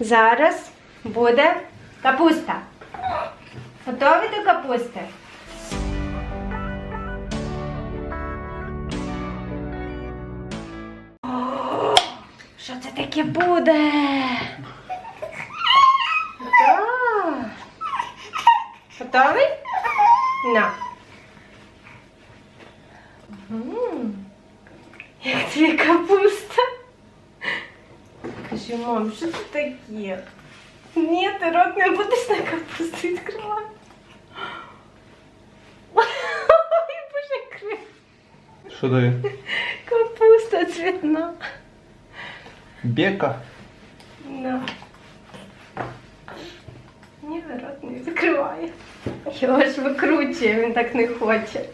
Зараз буде капуста. Готові до капусти? О, Що це таке буде? Так. Готовий? На. Як тобі капуста? Кажи, мам, що це таке? Ні, ти рот не будеш на капусту відкривати. Ой, боже, крив. Що дає? Капуста цвітна. Бека. На. Ні, рот не відкриває. Його ж викручує, він так не хоче.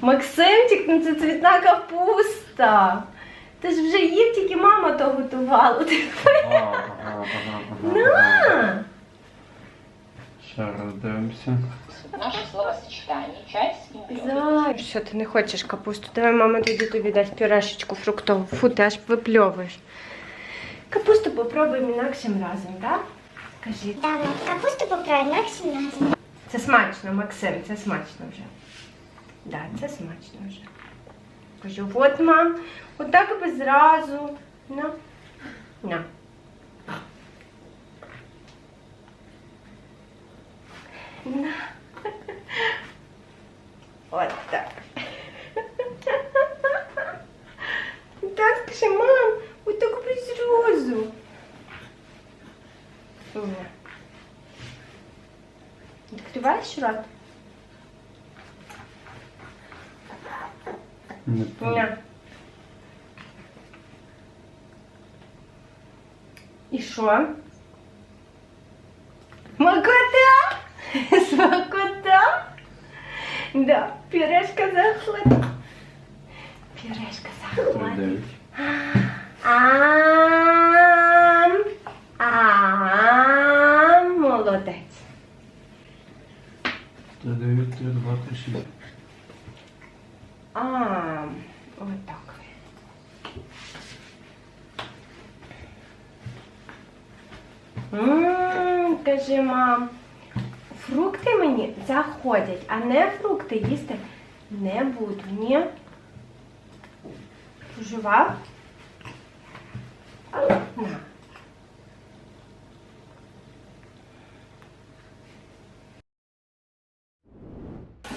Максимчик, ну це цвітна капуста. Ти ж вже їв, тільки мама то готувала. Ти На! Ще раз дивимося. Наше словосочетание. Чай с имбирем. Що ти не хочеш капусту? Давай мама тоді тобі дасть пюрешечку фруктову. Фу, ти аж випльовуєш. Капусту попробуємо інакшим разом, так? Кажи. Давай, капусту поправимо разом. Це смачно, Максим, це смачно вже. Так, да, це смачно вже. Кажу, от мам, отак би зразу. На. На. На. От так. Так, скажи, мам, отак би зразу. Відкриваєш рот? Не помню. І що? Макота! Смакота! Да, пюрешка захлад. Пюрешка захлад. Ам. Ам. Молодець. 109, 3, 2, 3, 6. А, отак. Ммм, каже мам, фрукти мені заходять, а не фрукти їсти не буду, ні. Жива? На.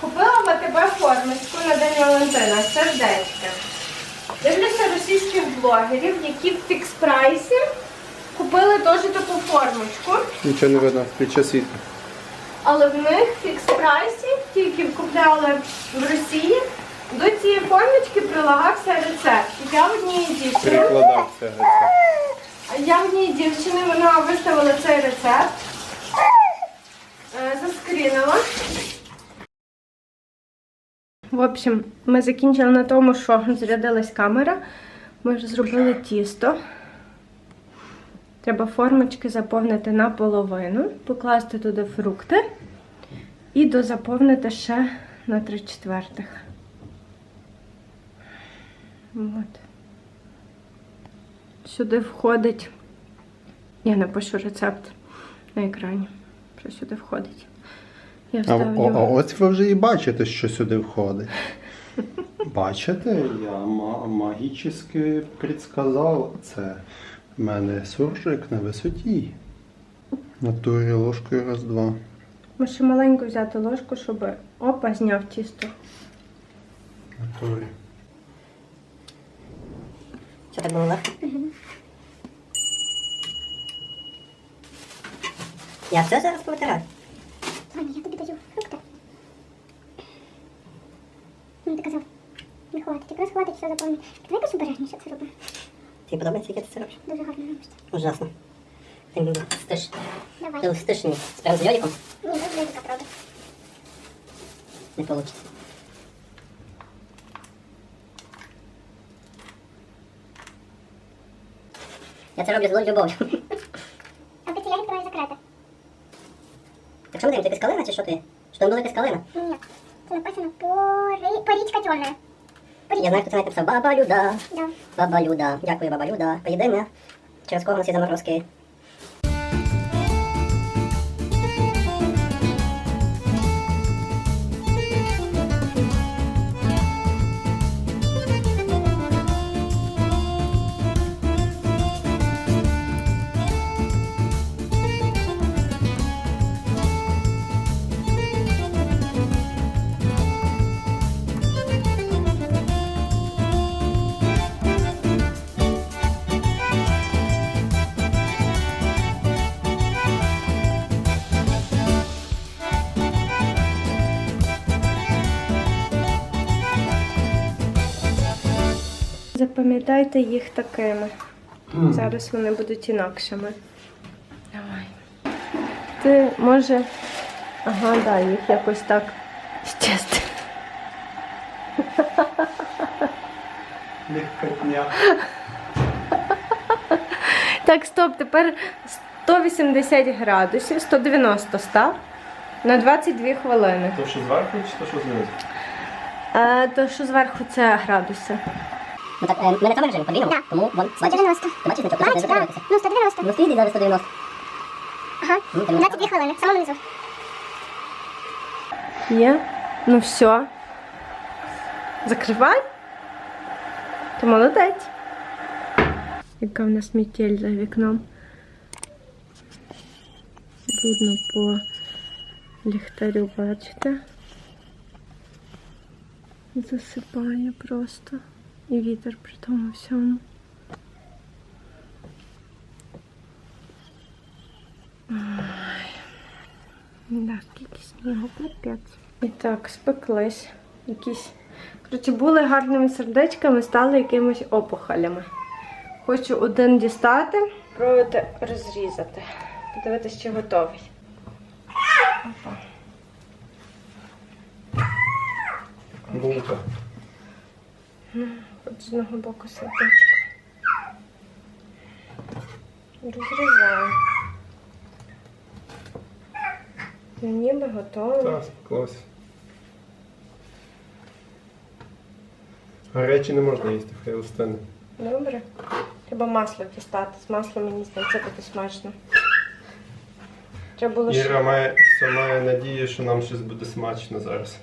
Купила ми тебе формочку на день Валентина, сердечки. Дивлюся російських блогерів, які в фікс прайсі купили теж таку формочку. Нічого не видно, включи світло. Але в них в фікс прайсі, тільки купляли в Росії, до цієї формочки прилагався рецепт. Я в одній дівчини, Перекладався рецепт. я в одній дівчини, вона виставила цей рецепт, е, заскрінила. В общем, ми закінчили на тому, що зарядилась камера. Ми вже зробили тісто. Треба формочки заповнити наполовину, покласти туди фрукти і дозаповнити ще на три четвертих. От. Сюди входить. Я напишу рецепт на екрані. Що сюди входить. Я А, вставлю. о- а ось ви вже і бачите, що сюди входить. Бачите, я ма- магічно предсказав це. У мене суржик на висоті. На турі ложкою раз-два. Може маленьку взяти ложку, щоб опа, зняв тісто. На турі. Що так було легко? Я все зараз повитираю. Ваня, я тобі даю фрукти. Ну, ти казав, не хватить, якраз хватить, все заповню. Давай якось обережніше це роби. Тобі подобається, як ти це робиш? Дуже гарно робиш. Ужасно. Ти мені стиш. Давай. Ти стиш мені. Прям з йодиком Ні, без ледика, правда. не вийде. Я це роблю з любов'ю. А ти я відкриваю закрити. Так що ми дивимося, ти калина чи що ти? Що там була якась калина? Ні, це написано пори... порічка темна. Я знаю, хто це написав. Баба Люда. Да. Баба Люда. Дякую, баба Люда. Поїдемо. Через кого у нас є заморозки. Запам'ятайте їх такими. Зараз вони будуть інакшими. Давай. Ти може. Ага, да, їх якось так щасти. Легкотня. Так, стоп, тепер 180 градусів, 190 став на 22 хвилини. То що зверху чи то що знизу? А то, що зверху, це градуси. Ну так, е, ми на камері живемо подвійно, Да. тому вон, бачиш? 190. Ти бачиш значок, Бачу, так. Ну, 190. Ну стоїть зараз 190. Ага. Ну, ти не 22 хвилини. В самому низу. Є? Ну все. Закривай. Ти молодець. Яка в нас метель за вікном. Видно по ліхтарю, бачите? Засипає просто. І вітер при тому всьому. Да, скільки снігу, капець. І так, спеклись. Якісь. Коротше, були гарними сердечками, стали якимись опухолями. Хочу один дістати, пробувати розрізати. Подивитися, чи готовий. Опа. Булка. От з одного боку сердечко. Розрізаю. Ну, ніби готово. Так, спеклось. Гарячі не можна їсти, хай остане. Добре. Треба масло дістати. З маслом мені здається буде смачно. Треба було ще. Іра має, все має надію, що нам щось буде смачно зараз.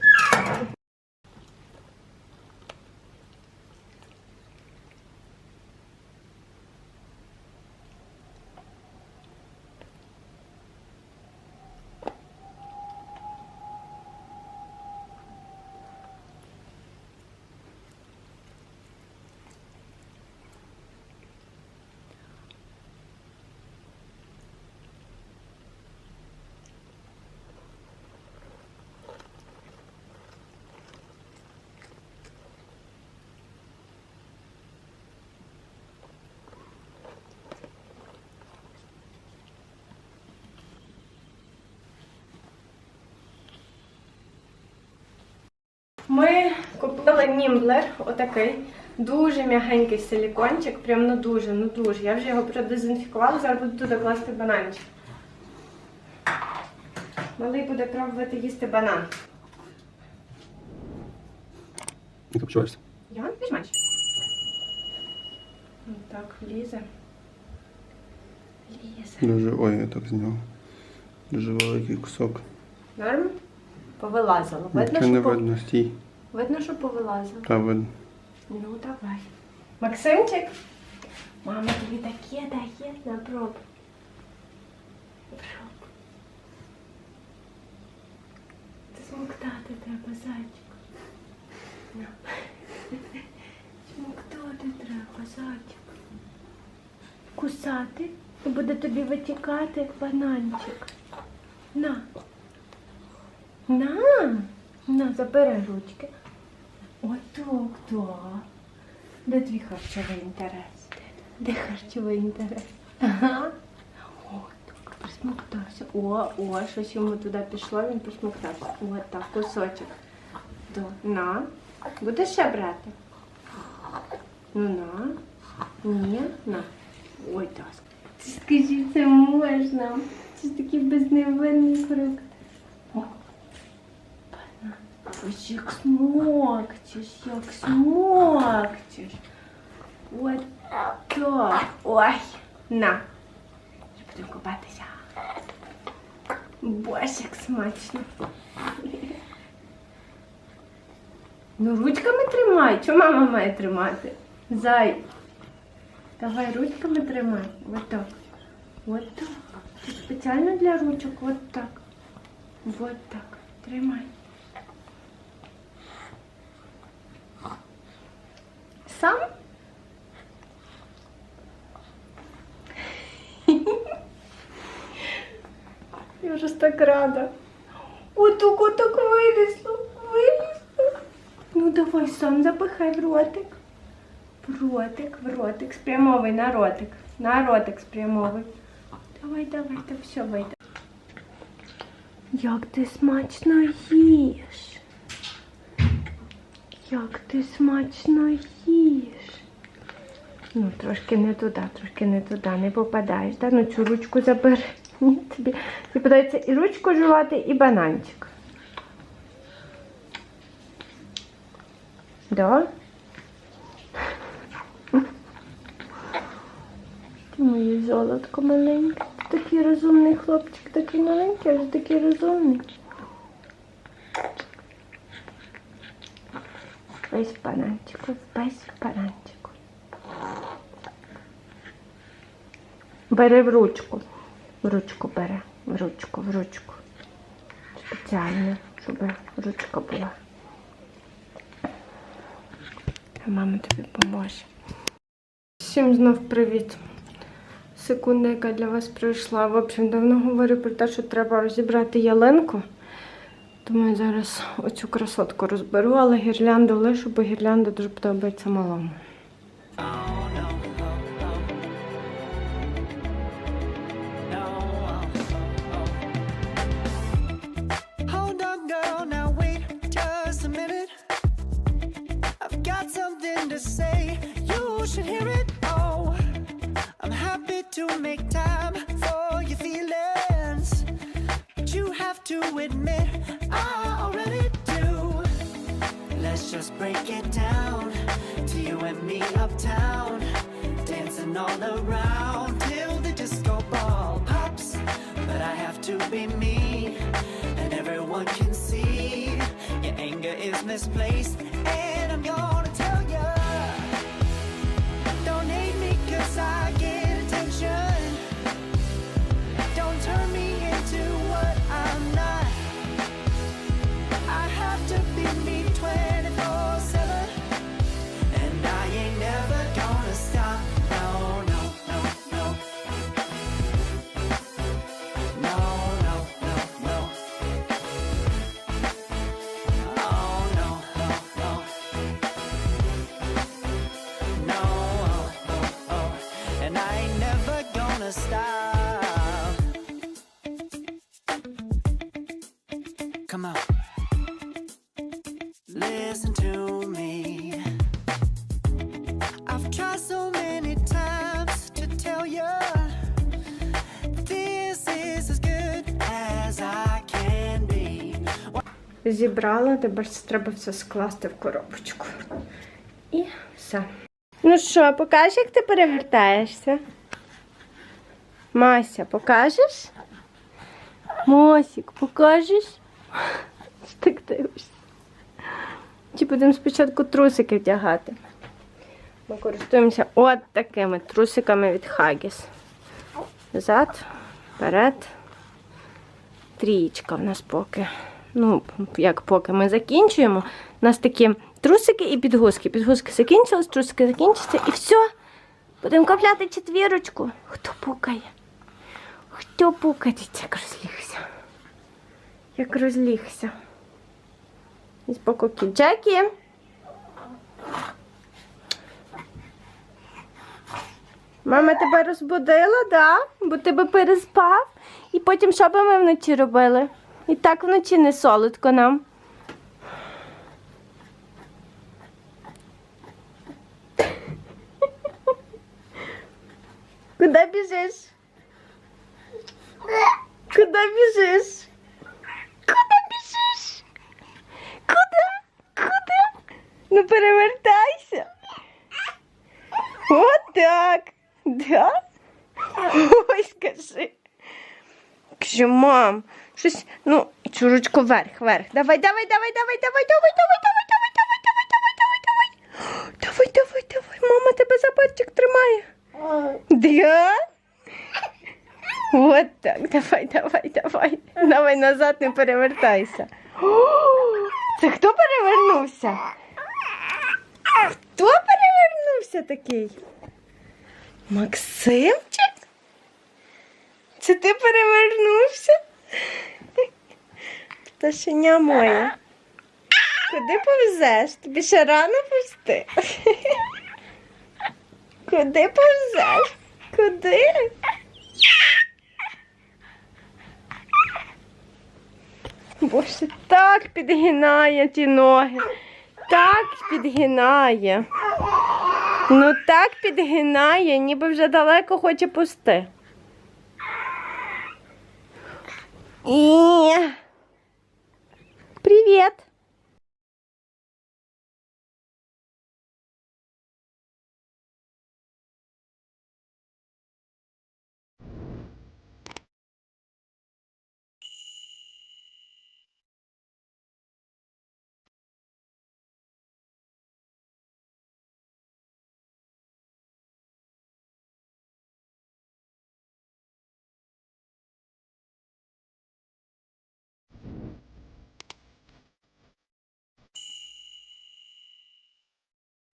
Ми купили німблер, отакий. Дуже м'ягенький силікончик, прям ну дуже, ну дуже. Я вже його продезінфікувала, зараз буду туди класти бананчик. Малий буде пробувати їсти банан. Як почуваєшся? Я більш менш. Так, лізе. Лізе. Дуже, ой, я так зняв. Дуже великий кусок. Норм? Повилазило. Видно, Нічого не що, по... видно, стій. видно, що повилазило. Та видно. Ну, давай. Максимчик? Мама тобі таке дає на проб. Проб. Ти смоктати треба, зайчик. На. Смоктати треба, зайчик. Кусати і буде тобі витікати бананчик. На. На. На, забери ручки. Отак, так. Де твій харчовий інтерес? Де харчовий інтерес? Ага. О, так, присмоктався. О, о, щось йому туди пішло, він посмоктався. О, так, кусочок. То, на. Будеш ще брати? Ну на. Ні, на. Ой, так. Скажи, це можна. Це такий безневинний крок. Ось як смокчеш, як смокчеш. От так. Ой, на. Вже будемо купатися. Боже, як смачно. Ну, ручками тримай. Чого мама має тримати? Зай. Давай ручками тримай. От так. От так. Спеціально для ручок. От так. От так. Тримай. Сам? Я вже так рада. Отак, отак вилізло, вилізло. Ну давай сам запихай в ротик. В ротик, в ротик, спрямовуй на ротик. На ротик спрямовуй. Давай, давай, та все вийде. Як ти смачно їш. Як ти смачно їш. Ну, трошки не туди, трошки не туди, не попадаєш. Да? Ну цю ручку забери. Ні, тобі, тобі подається і ручку жувати, і бананчик. Да? Ти моє золотко маленьке. Ти такий розумний хлопчик, такий маленький, але такий розумний. Весь в бананчику, весь в бананчику. Бери в ручку. В ручку бери. В ручку, в ручку. Спеціально, щоб ручка була. Мама тобі поможе. Всім знов привіт. Секунда, яка для вас прийшла. В общем, давно говорю про те, що треба розібрати ялинку. Тому я зараз оцю красотку розберу, але гірлянду лишу, бо гірлянда дуже подобається малому. Be me, and everyone can see your anger is misplaced. And I'm gonna Зібрала, тепер треба все скласти в коробочку. І все. Ну що, покажеш, як ти перевертаєшся? Мася, покажеш? Мосік, покажеш? Так дивишся. Чи будемо спочатку трусики вдягати? Ми користуємося от такими трусиками від Хагіс. Зад, вперед. Трієчка в нас поки. Ну, як поки ми закінчуємо. У нас такі трусики і підгузки. Підгузки закінчились, трусики закінчаться і все. Будемо купляти четвірочку. Хто пукає? Хто пукає? Як розлігся. Як розлігся. І кіт. Джекі. Мама тебе розбудила, да? Бо тебе переспав. І потім що би ми вночі робили? І так вночі не солодко нам. Куди біжиш? Куди біжиш? Куди біжиш? Куди? Куди? Ну перевертайся. От так. Да? Ой, скажи. Кажи, мам, щось, ну, цю вверх, вверх. Давай, давай, давай, давай, давай, давай, давай, давай, давай, давай, давай, давай, давай, давай. Давай, давай, давай. Мама тебе за пальчик тримає. Да? Вот так. Давай, давай, давай. Давай назад не перевертайся. Це хто перевернувся? Хто перевернувся такий? Максимчик? Це ти перевернувся? Пташеня моє. Куди повзеш? Тобі ще рано пусти. Куди повзеш? Куди? Боже, так підгинає ті ноги. Так підгинає. Ну так підгинає, ніби вже далеко хоче пусти. И... Привет!